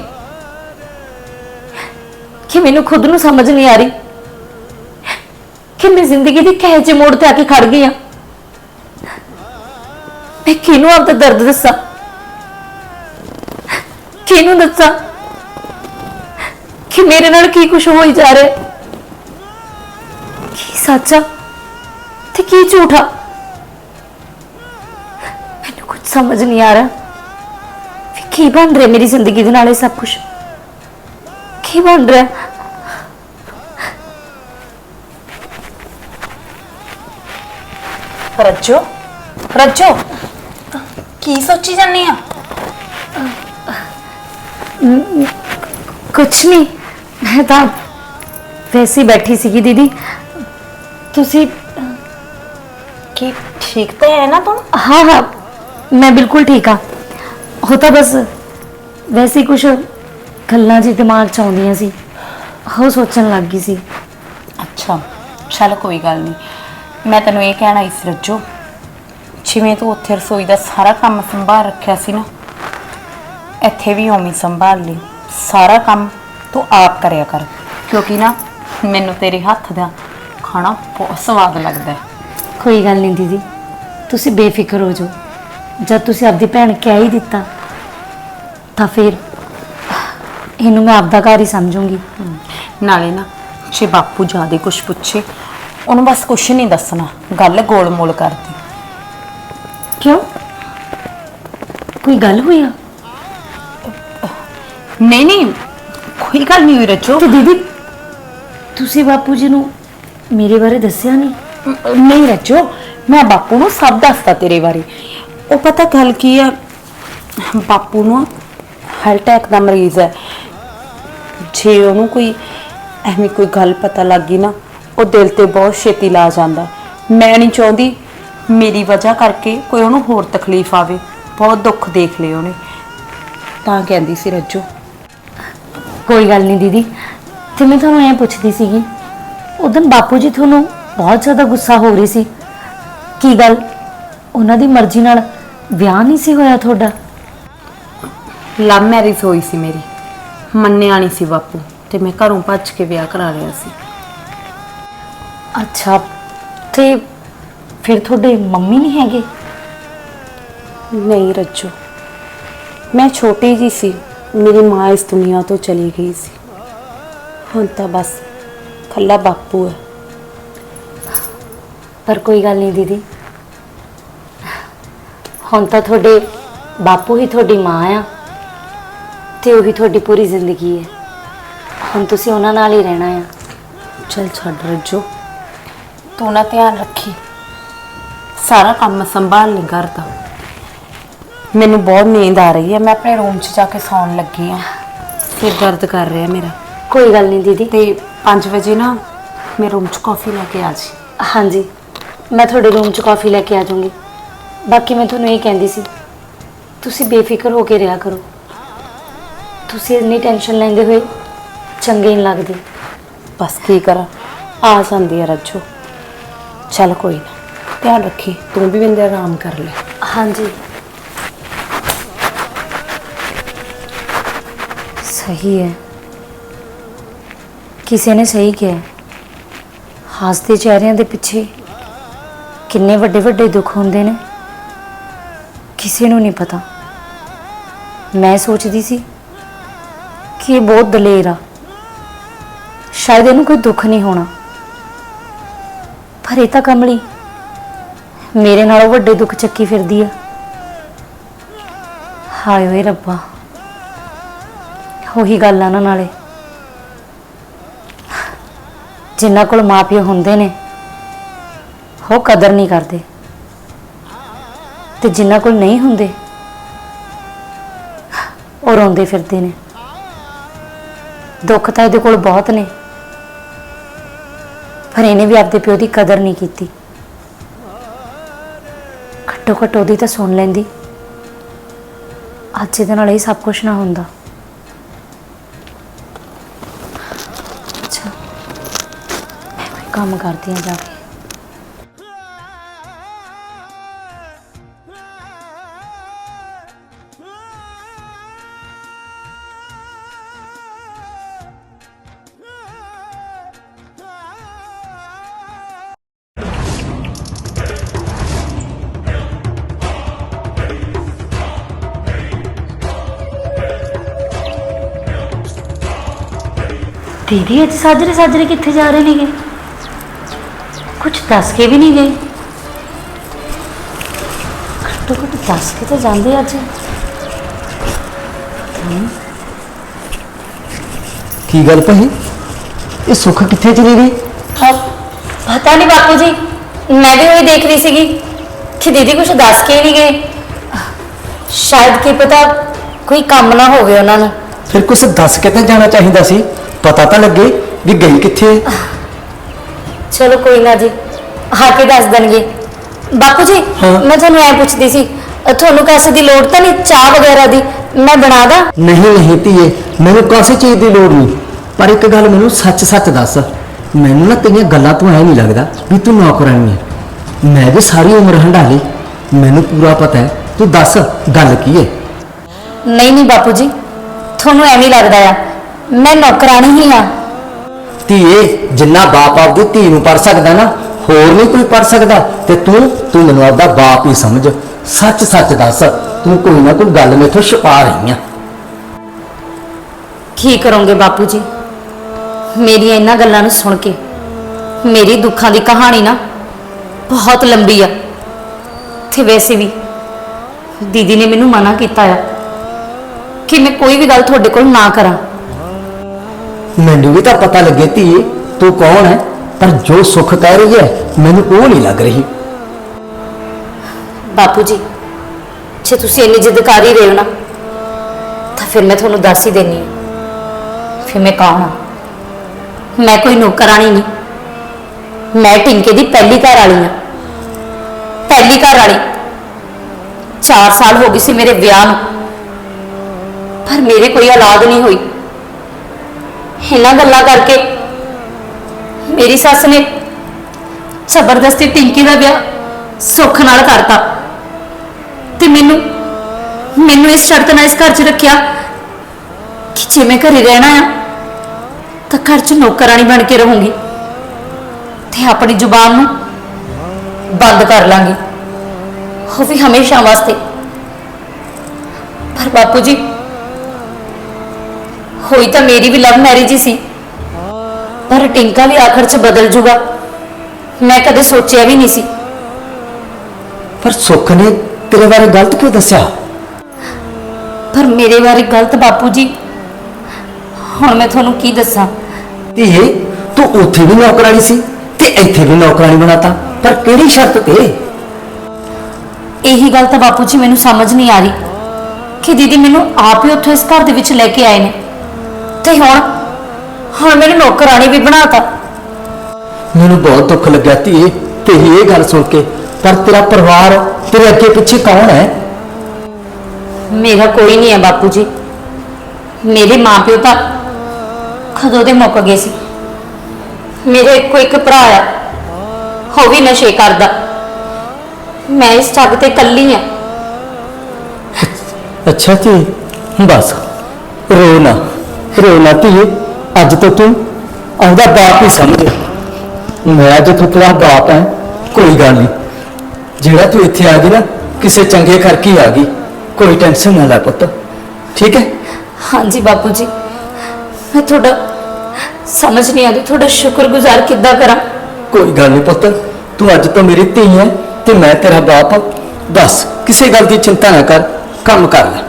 ਕਿ ਮੈਨੂੰ ਖੁਦ ਨੂੰ ਸਮਝ ਨਹੀਂ ਆ ਰਹੀ, ਕਿ ਮੈਂ ਜ਼ਿੰਦਗੀ ਦੀ ਕਹੇ ਜਿਹੇ ਮੋੜ ਤੇ ਆ ਕੇ ਖੜ ਗਈ ਆ ਮੈਂ ਕਿਹਨੂੰ ਆਪਦਾ ਦਰਦ ਦੱਸਾਂ? ਕਿਹਨੂੰ ਦੱਸਾਂ? ਕਿ ਮੇਰੇ ਨਾਲ ਕੀ ਕੁਝ ਹੋਈ ਜਾ ਰਿਹਾ ਹੈ? ਕੀ ਸੱਚਾ? ਤੇ ਕੀ ਝੂਠਾ? ਮੈਨੂੰ ਕੁਝ ਸਮਝ ਨਹੀਂ ਆ ਰਿਹਾ। ਵੀ ਕੀ ਬਣ ਰਿਹਾ ਮੇਰੀ ਜ਼ਿੰਦਗੀ ਦੇ ਨਾਲ ਇਹ ਸਭ ਕੁਝ ਕੀ ਬਣ ਰਿਹਾ? ਰੱਜੋ ਰੱਜੋ। ਕੀ ਸੋਚੀ ਜਾਂਦੀ ਆ? ਕੁਛ ਨਹੀਂ। ਮੈਂ ਤਾਂ ਵੈਸੇ ਹੀ ਬੈਠੀ ਸੀਗੀ ਦੀਦੀ। ਤੁਸੀਂ ਕੀ ਠੀਕ ਤਾਂ ਹੈ ਨਾ ਤੂੰ? ਹਾਂ ਹਾਂ ਮੈਂ ਬਿਲਕੁਲ ਠੀਕ ਆ ਉਹ ਤਾਂ ਬਸ ਵੈਸੇ ਹੀ ਕੁਛ ਗੱਲਾਂ ਜੀ ਦਿਮਾਗ ਚ ਆਉਂਦੀਆਂ ਸੀ। ਉਹ ਸੋਚਣ ਲੱਗ ਗਈ ਸੀ। ਅੱਛਾ ਚੱਲ ਕੋਈ ਗੱਲ ਨਹੀਂ। ਮੈਂ ਤੈਨੂੰ ਇਹ ਕਹਿਣਾ ਇਸ ਰੱਜੋ ਜਿਵੇਂ ਤੂੰ ਉੱਥੇ ਰਸੋਈ ਦਾ ਸਾਰਾ ਕੰਮ ਸੰਭਾਲ ਰੱਖਿਆ ਸੀ ਨਾ ਇੱਥੇ ਵੀ ਉਵੇਂ ਹੀ ਸੰਭਾਲ ਲਈ। ਸਾਰਾ ਕੰਮ ਤੂੰ ਆਪ ਕਰਿਆ ਕਰ। ਕਿਉਂਕਿ ਨਾ ਮੈਨੂੰ ਤੇਰੇ ਹੱਥ ਦਾ ਖਾਣਾ ਬਹੁਤ ਸਵਾਦ ਲੱਗਦਾ। ਹੈ ਕੋਈ ਗੱਲ ਨਹੀਂ ਦੀਦੀ ਤੁਸੀਂ ਬੇਫਿਕਰ ਹੋ ਜਾਓ। ਜਦ ਤੁਸੀਂ ਆਪਦੀ ਭੈਣ ਕਹਿ ਹੀ ਦਿੱਤਾ ਤਾਂ ਫਿਰ ਇਹਨੂੰ ਮੈਂ ਆਪਦਾ ਘਰ ਹੀ ਸਮਝੂੰਗੀ। ਨਾਲੇ ਨਾ ਜੇ ਬਾਪੂ ਜਿਆਦੇ ਕੁਝ ਪੁੱਛੇ ਉਹਨੂੰ ਬਸ ਕੁਝ ਨਹੀਂ ਦੱਸਣਾ ਗੱਲ ਗੋਲ-ਮੋਲ ਕਰਦੀ। ਕਿਉਂ? ਕੋਈ ਗੱਲ ਹੋਈ ਆ? ਨਹੀਂ ਨਹੀਂ ਕੋਈ ਗੱਲ ਨਹੀਂ ਹੋਈ ਰੱਜੋ। ਤੇ ਦੀਦੀ? ਤੁਸੀਂ ਬਾਪੂ ਜੀ ਨੂੰ ਮੇਰੇ ਬਾਰੇ ਦੱਸਿਆ ਨਹੀਂ? ਨਹੀਂ ਰੱਜੋ ਮੈਂ ਬਾਪੂ ਨੂੰ ਸਭ ਦੱਸਤਾ ਤੇਰੇ ਬਾਰੇ। ਉਹ ਪਤਾ ਗੱਲ ਕੀ ਹੈ ਬਾਪੂ ਨੂੰ ਹਾਰਟ ਅਟੈਕ ਦਾ ਮਰੀਜ਼ ਹੈ। ਜੇ ਉਹਨੂੰ ਕੋਈ ਐਵੇਂ ਕੋਈ ਗੱਲ ਪਤਾ ਲੱਗ ਗਈ ਨਾ ਉਹ ਦਿਲ ਤੇ ਬਹੁਤ ਛੇਤੀ ਲਾ ਜਾਂਦਾ। ਮੈਂ ਨਹੀਂ ਚਾਹੁੰਦੀ ਮੇਰੀ ਵਜ੍ਹਾ ਕਰਕੇ ਕੋਈ ਉਹਨੂੰ ਹੋਰ ਤਕਲੀਫ ਆਵੇ। ਬਹੁਤ ਦੁੱਖ ਦੇਖ ਲਿਆ ਉਹਨੇ। ਤਾਂ ਕਹਿੰਦੀ ਸੀ ਰੱਜੋ ਕੋਈ ਗੱਲ ਨਹੀਂ ਦੀਦੀ। ਤੇ ਮੈਂ ਤੁਹਾਨੂੰ ਐ ਪੁੱਛਦੀ ਸੀਗੀ ਉਦੋਂ ਬਾਪੂ ਜੀ ਤੁਹਾਨੂੰ ਬਹੁਤ ਜ਼ਿਆਦਾ ਗੁੱਸਾ ਹੋ ਰਹੀ ਸੀ। ਕੀ ਗੱਲ? ਉਹਨਾਂ ਦੀ ਮਰਜ਼ੀ ਨਾਲ ਵਿਆਹ ਨਹੀਂ ਸੀ ਹੋਇਆ ਤੁਹਾਡਾ? ਲਵ ਮੈਰਿਜ ਹੋਈ ਸੀ ਮੇਰੀ। ਮੰਨਿਆ ਨਹੀਂ ਸੀ ਬਾਪੂ ਤੇ ਮੈਂ ਘਰੋਂ ਭੱਜ ਕੇ ਵਿਆਹ ਕਰਾ ਲਿਆ ਸੀ। ਅੱਛਾ ਤੇ ਫਿਰ ਤੁਹਾਡੇ ਮੰਮੀ ਨਹੀਂ ਹੈਗੇ? ਨਹੀਂ ਰੱਜੋ। ਮੈਂ ਛੋਟੀ ਜੀ ਸੀ। ਮੇਰੀ ਮਾਂ ਇਸ ਦੁਨੀਆ ਤੋਂ ਚਲੀ ਗਈ ਸੀ। ਹੁਣ ਤਾਂ ਬਸ ਕੱਲਾ ਬਾਪੂ ਹੈ। ਪਰ ਕੋਈ ਗੱਲ ਨਹੀਂ ਦੀਦੀ। ਹੁਣ ਤਾਂ ਤੁਹਾਡੇ ਬਾਪੂ ਹੀ ਤੁਹਾਡੀ ਮਾਂ ਆ ਤੇ ਉਹੀ ਤੁਹਾਡੀ ਪੂਰੀ ਜ਼ਿੰਦਗੀ ਹੈ। ਹੁਣ ਤੁਸੀਂ ਉਹਨਾਂ ਨਾਲ ਹੀ ਰਹਿਣਾ ਆ। ਚਲ ਛੱਡ ਰੱਜੋ। ਤੂੰ ਨਾ ਧਿਆਨ ਰੱਖੀ। ਸਾਰਾ ਕੰਮ ਸੰਭਾਲ ਲਈ ਘਰ ਦਾ ਮੈਨੂੰ ਬਹੁਤ ਨੀਂਦ ਆ ਰਹੀ ਹੈ। ਮੈਂ ਆਪਣੇ ਰੂਮ 'ਚ ਜਾ ਕੇ ਸੌਣ ਲੱਗੀ ਆ ਸਿਰ ਦਰਦ ਕਰ ਰਿਹਾ ਮੇਰਾ। ਕੋਈ ਗੱਲ ਨਹੀਂ ਦੀਦੀ। ਤੇ 5 ਵਜੇ ਨਾ ਮੇਰੇ ਰੂਮ 'ਚ ਕਾਫੀ ਲੈ ਕੇ ਆ ਜੀ। ਹਾਂਜੀ। ਮੈਂ ਤੁਹਾਡੇ ਰੂਮ 'ਚ ਕਾਫੀ ਲੈ ਕੇ ਆ ਜਾਊਂਗੀ। ਬਾਕੀ ਮੈਂ ਤੁਹਾਨੂੰ ਇਹ ਕਹਿੰਦੀ ਸੀ ਤੁਸੀਂ ਬੇਫਿਕਰ ਹੋ ਕੇ ਰਿਹਾ ਕਰੋ। ਤੁਸੀਂ ਇੰਨੀ ਟੈਨਸ਼ਨ ਲੈਂਦੇ ਹੋਏ ਚੰਗੇ ਨਹੀਂ ਲੱਗਦੇ। ਬਸ ਕੀ ਕਰਾਂ? ਆ ਜਾਂਦੀ ਹੈ ਰੱਜੋ। ਚੱਲ ਕੋਈ ਨਾ। ਧਿਆਨ ਰੱਖੀ ਤੂੰ ਵੀ ਬਿੰਦੇ ਆਰਾਮ ਕਰ ਲੈ। ਹਾਂਜੀ। ਸਹੀ ਹੈ। ਕਿਸੇ ਨੇ ਸਹੀ ਕਿਹਾ ਹੈ। ਹੱਸਦੇ ਚਿਹਰਿਆਂ ਦੇ ਪਿੱਛੇ ਕਿੰਨੇ ਵੱਡੇ ਵੱਡੇ ਦੁੱਖ ਹੁੰਦੇ ਨੇ। ਕਿਸੇ ਨੂੰ ਨਹੀਂ ਪਤਾ। ਮੈਂ ਸੋਚਦੀ ਸੀ ਕਿ ਇਹ ਬਹੁਤ ਦਲੇਰ ਆ। ਸ਼ਾਇਦ ਇਹਨੂੰ ਕੋਈ ਦੁੱਖ ਨਹੀਂ ਹੋਣਾ। ਪਰ ਇਹ ਤਾਂ ਕਮਲੀ ਮੇਰੇ ਨਾਲੋਂ ਵੱਡੇ ਦੁੱਖ ਚੱਕੀ ਫਿਰਦੀ ਆ। ਹਾਏ ਓਏ ਰੱਬਾ। ਉਹੀ ਗੱਲ ਆ ਨਾ ਨਾਲੇ। ਜਿਨ੍ਹਾਂ ਕੋਲ ਮਾਪਿਓ ਹੁੰਦੇ ਨੇ, ਉਹ ਕਦਰ ਨਹੀਂ ਕਰਦੇ। ਤੇ ਜਿਨ੍ਹਾਂ ਕੋਲ ਨਹੀਂ ਹੁੰਦੇ, ਉਹ ਰੋਂਦੇ ਫਿਰਦੇ ਨੇ। ਦੁੱਖ ਤਾਂ ਇਹਦੇ ਕੋਲ ਬਹੁਤ ਨੇ। ਪਰ ਇਹਨੇ ਵੀ ਆਪਦੇ ਪਿਓ ਦੀ ਕਦਰ ਨਹੀਂ ਕੀਤੀ। ਘੱਟੋ ਘੱਟ ਉਹਦੀ ਤਾਂ ਸੁਣ ਲੈਂਦੀ। ਅੱਜ ਇਹਦੇ ਨਾਲ ਇਹ ਸਭ ਕੁਝ ਨਾ ਹੁੰਦਾ ਅੱਛਾ ਮੈਂ ਕੋਈ ਕੰਮ ਕਰਦੀ ਹਾਂ ਜਾ ਕੇ ਦੀਦੀ ਅੱਜ ਸਾਜਰੇ ਸਾਜਰੇ ਕਿੱਥੇ ਜਾ ਰਹੇ ਨੇਗੇ ਕੁਝ ਦੱਸ ਕੇ ਵੀ ਨਹੀਂ ਗਏ? ਘੱਟੋ ਘੱਟ ਦੱਸ ਕੇ ਤਾਂ ਜਾਂਦੇ ਅੱਜ। ਕੀ ਗੱਲ ਭਾਈ? ਇਹ ਸੁੱਖ ਕਿੱਥੇ ਚਲੀ ਗਈ? ਹਾਂ, ਪਤਾ ਨਹੀਂ ਬਾਪੂ ਜੀ ਮੈਂ ਵੀ ਉਹੀ ਦੇਖ ਰਹੀ ਸੀਗੀ ਕਿ ਦੀਦੀ ਕੁਝ ਦੱਸ ਕੇ ਨਹੀਂ ਗਏ। ਸ਼ਾਇਦ ਕੀ ਪਤਾ ਕੋਈ ਕੰਮ ਨਾ ਹੋਵੇ ਉਹਨਾਂ ਨੂੰ। ਫਿਰ ਕੁਛ ਦੱਸ ਕੇ ਤਾਂ ਜਾਣਾ ਚਾਹੀਦਾ ਸੀ। ਪਤਾ ਤਾਂ ਲੱਗੇ ਵੀ ਗਈ ਕਿੱਥੇ। ਹੈ। ਚਲੋ ਕੋਈ ਨਾ ਜੀ। ਆ ਕੇ ਦੱਸ ਦੇਣਗੇ। ਬਾਪੂ ਜੀ ਹਾਂ। ਮੈਂ ਤੁਹਾਨੂੰ ਐ ਪੁੱਛਦੀ ਸੀ ਅ, ਤੁਹਾਨੂੰ ਕਿਸੇ ਦੀ ਲੋੜ ਤਾਂ ਨਹੀਂ ਚਾਹ ਵਗੈਰਾ ਦੀ ਮੈਂ ਬਣਾ ਦਾਂ? ਨਹੀਂ ਨਹੀਂ ਧੀਏ ਮੈਨੂੰ ਕਾਸੇ ਚੀਜ਼ ਦੀ ਲੋੜ ਨਹੀਂ। ਪਰ ਇੱਕ ਗੱਲ ਮੈਨੂੰ ਸੱਚ ਸੱਚ ਦੱਸ। ਮੈਨੂੰ ਨਾ ਤੇਰੀਆਂ ਗੱਲਾਂ ਤੋਂ ਐ ਨਹੀਂ ਲੱਗਦਾ ਵੀ ਤੂੰ ਨੌਕਰਾਨੀ ਹੈ ਮੈਂ ਵੀ ਸਾਰੀ ਉਮਰ ਹੰਡਾ ਲਈ ਮੈਨੂੰ ਪੂਰਾ ਪਤਾ ਹੈ ਤੂੰ ਦੱਸ ਗੱਲ ਕੀ ਹੈ ਨਹੀਂ ਨਹੀਂ ਬਾਪੂ ਜੀ ਤੁਹਾਨੂੰ ਐਵੇਂ ਲੱਗਦਾ ਆ ਮੈਂ ਨੌਕਰਾਨੀ ਹੀ ਆ। ਧੀਏ ਜਿੰਨਾ ਬਾਪ ਆਪਦੀ ਧੀ ਨੂੰ ਪੜ ਸਕਦਾ ਨਾ ਹੋਰ ਨਹੀਂ ਕੋਈ ਪੜ ਸਕਦਾ? ਤੇ ਤੂੰ ਤੂੰ ਮੈਨੂੰ ਆਪਦਾ ਬਾਪ ਹੀ ਸਮਝ। ਸੱਚ ਸੱਚ ਦੱਸ ਤੂੰ ਕੋਈ ਨਾ ਕੋਈ ਗੱਲ ਮੇਥੋਂ ਛੁਪਾ ਰਹੀ ਆ। ਕੀ ਕਰੋਗੇ ਬਾਪੂ ਜੀ? ਮੇਰੀਆਂ ਇਹਨਾਂ ਗੱਲਾਂ ਨੂੰ ਸੁਣ ਕੇ ਮੇਰੀ ਦੁੱਖਾਂ ਦੀ ਕਹਾਣੀ ਨਾ ਬਹੁਤ ਲੰਬੀ ਆ। ਤੇ ਵੈਸੇ ਵੀ ਦੀਦੀ ਨੇ ਮੈਨੂੰ ਮਨਾ ਕੀਤਾ ਆ ਕਿ ਮੈਂ ਕੋਈ ਵੀ ਗੱਲ ਤੁਹਾਡੇ ਕੋਲ ਨਾ ਕਰਾਂ। ਮੈਨੂੰ ਵੀ ਤਾਂ ਪਤਾ ਲੱਗੇ ਧੀਏ ਤੂੰ ਕੌਣ ਹੈ? ਪਰ ਜੋ ਸੁੱਖ ਕਹਿ ਰਹੀ ਹੈ, ਮੈਨੂੰ ਉਹ ਨਹੀਂ ਲੱਗ ਰਹੀ। ਬਾਪੂ ਜੀ, ਜੇ ਤੁਸੀਂ ਇੰਨੀ ਜਿੱਦ ਕਰ ਹੀ ਰਹੇ ਹੋ ਨਾ, ਤਾਂ ਫਿਰ ਮੈਂ ਤੁਹਾਨੂੰ ਦੱਸ ਹੀ ਦੇਣੀ ਹਾਂ। ਫਿਰ ਮੈਂ ਕੌਣ ਹਾਂ? ਮੈਂ ਕੋਈ ਨੌਕਰਾਣੀ ਨਹੀਂ। ਮੈਂ ਟਿੰਕੇ ਦੀ ਪਹਿਲੀ ਘਰ ਵਾਲੀ ਹਾਂ। ਪਹਿਲੀ ਘਰ ਵਾਲੀ। 4 ਸਾਲ ਹੋ ਗਏ ਸੀ ਮੇਰੇ ਵਿਆਹ ਨੂੰ। ਪਰ ਮੇਰੇ ਕੋਈ ਔਲਾਦ ਨਹੀਂ ਹੋਈ। ਇਹਨਾਂ ਗੱਲਾਂ ਕਰਕੇ ਮੇਰੀ ਸੱਸ ਨੇ ਜ਼ਬਰਦਸਤੀ ਟਿੰਕੀ ਦਾ ਵਿਆਹ ਸੁੱਖ ਨਾਲ ਕਰਤਾ। ਤੇ ਮੈਨੂੰ ਮੈਨੂੰ ਇਸ ਸ਼ਰਤ ਨਾਲ ਇਸ ਘਰ 'ਚ ਰੱਖਿਆ ਕਿ ਜੇ ਮੈਂ ਘਰੇ ਰਹਿਣਾ ਆ, ਤਾਂ ਘਰ 'ਚ ਨੌਕਰਾਨੀ ਬਣ ਕੇ ਰਹੂੰਗੀ ਤੇ ਆਪਣੀ ਜ਼ੁਬਾਨ ਨੂੰ ਬੰਦ ਕਰ ਲਾਂਗੀ। ਉਹ ਵੀ ਹਮੇਸ਼ਾ ਵਾਸਤੇ। ਪਰ ਬਾਪੂ ਜੀ, ਹੋਈ ਤਾਂ ਮੇਰੀ ਵੀ ਲਵ ਮੈਰਿਜ ਹੀ ਸੀ। ਪਰ ਟਿੰਕਾ ਵੀ ਆਖਰ 'ਚ ਬਦਲ ਜੂਗਾ। ਮੈਂ ਕਦੇ ਸੋਚਿਆ ਵੀ ਨਹੀਂ ਸੀ। ਪਰ ਸੁੱਖ ਨੇ ਤੇਰੇ ਬਾਰੇ ਗਲਤ ਕਿਉਂ ਦੱਸਿਆ? ਪਰ ਮੇਰੇ ਬਾਰੇ ਗਲਤ ਬਾਪੂ ਜੀ ਹੁਣ ਮੈਂ ਤੁਹਾਨੂੰ ਕੀ ਦੱਸਾਂ? ਧੀਏ ਤੂੰ ਉੱਥੇ ਵੀ ਨੌਕਰਾਨੀ ਸੀ ਤੇ ਇੱਥੇ ਵੀ ਨੌਕਰਾਨੀ ਬਣਾਤਾ ਪਰ ਕਿਹੜੀ ਸ਼ਰਤ ਤੇ? ਇਹੀ ਗੱਲ ਤਾਂ ਬਾਪੂ ਜੀ ਮੈਨੂੰ ਸਮਝ ਨਹੀਂ ਆ ਰਹੀ ਕਿ ਦੀਦੀ ਮੈਨੂੰ ਆਪ ਹੀ ਉੱਥੋਂ ਇਸ ਘਰ ਦੇ ਵਿੱਚ ਲੈ ਕੇ ਆਏ ਨੇ। ਤੇ ਹੁਣ ਹੁਣ ਮੈਨੂੰ ਨੌਕਰਾਣੀ ਵੀ ਬਣਾਤਾ। ਮੈਨੂੰ ਬਹੁਤ ਦੁੱਖ ਲੱਗਿਆ ਧੀਏ ਤੇਰੀ ਇਹ ਗੱਲ ਸੁਣ ਕੇ। ਪਰ ਤੇਰਾ ਪਰਿਵਾਰ ਤੇਰੇ ਅੱਗੇ ਪਿੱਛੇ ਕੌਣ ਹੈ? ਮੇਰਾ ਕੋਈ ਨਹੀਂ ਹੈ ਬਾਪੂ ਜੀ। ਮੇਰੇ ਮਾਪਿਓ ਤਾਂ ਕਦੋਂ ਦੇ ਮੁੱਕ ਗਏ ਸੀ। ਮੇਰੇ ਇੱਕੋ ਇੱਕ ਭਰਾ ਆ ਉਹ ਵੀ ਨਸ਼ੇ ਕਰਦਾ। ਮੈਂ ਇਸ ਜੱਗ ਤੇ ਇਕੱਲੀ ਆ ਅੱਛਾ ਧੀ ਬਸ। ਰੋ ਨਾ ਰੋਣਾ ਧੀਏ ਅੱਜ ਤੋਂ ਤੂੰ ਆਪਦਾ ਬਾਪ ਹੀ ਸਮਝ। ਮੈਂ ਅੱਜ ਤੋਂ ਤੇਰਾ ਬਾਪ ਹੈ ਕੋਈ ਗੱਲ ਨਹੀਂ। ਜਿਹੜਾ ਤੂੰ ਇੱਥੇ ਆ ਗਈ ਨਾ ਕਿਸੇ ਚੰਗੇ ਕਰਕੇ ਹੀ ਆ ਗਈ। ਕੋਈ ਟੈਨਸ਼ਨ ਨਾ ਲੈ ਪੁੱਤ। ਠੀਕ ਹੈ? ਹਾਂਜੀ ਬਾਪੂ ਜੀ। ਮੈਂ ਤੁਹਾਡਾ ਸਮਝ ਨਹੀਂ ਆਉਂਦੀ ਤੁਹਾਡਾ ਸ਼ੁਕਰਗੁਜ਼ਾਰ ਕਿੱਦਾਂ ਕਰਾਂ? ਕੋਈ ਗੱਲ ਨਹੀਂ ਪੁੱਤ। ਤੂੰ ਅੱਜ ਤੋਂ ਮੇਰੀ ਧੀ ਹੈ ਤੇ ਮੈਂ ਤੇਰਾ ਬਾਪ ਹਾਂ। ਬਸ ਕਿਸੇ ਗੱਲ ਦੀ ਚਿੰਤਾ ਨਾ ਕਰ। ਕੰਮ ਕਰ ਲੈ।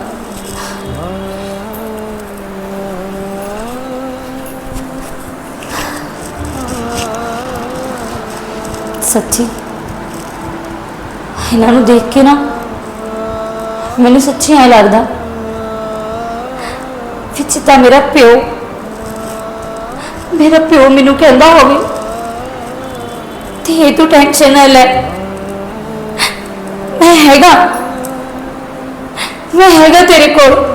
ਸੱਚੀ? ਇਹਨਾਂ ਨੂੰ ਦੇਖ ਕੇ ਨਾ ਮੈਨੂੰ ਸੱਚੀ ਐ ਲੱਗਦਾ ਵਿੱਚ ਤਾਂ ਮੇਰਾ ਪਿਓ ਮੇਰਾ ਪਿਓ ਮੈਨੂੰ ਕਹਿੰਦਾ ਹੋਵੇ ਤੇ ਇਹ ਤੂੰ ਟੈਨਸ਼ਨ ਨਾ ਲੈ। ਮੈਂ ਹੈਗਾ ਮੈਂ ਹੈਗਾ ਤੇਰੇ ਕੋਲ।